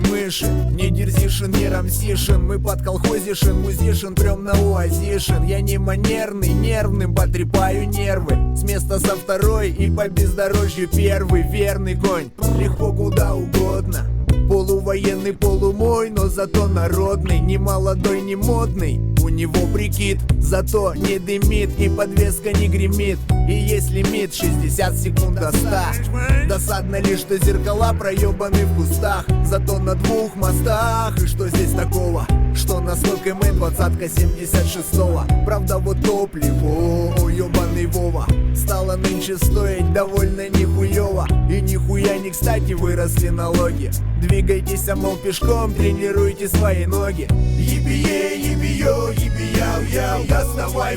выше мыши Не дерзишин, не рамсишин Мы под колхозишин, музишин Прям на оазишин Я не манерный, нервным потрепаю нервы. С места со второй и по бездорожью первый. Верный конь, легко куда угодно. Полувоенный, полумой, но зато народный. Не молодой, не модный него прикид, зато не дымит И подвеска не гремит. И есть лимит 60 секунд до 100 Досадно лишь, что зеркала проебаны в кустах. Зато на двух мостах. И что здесь такого? Что на 100 км двадцатка 76-го Правда вот топливо, Вова Стало нынче стоить довольно нихуево И нихуя не кстати выросли налоги Двигайтесь, а мол, пешком, тренируйте свои ноги Ебие, ебиё, ебияу, яу, доставай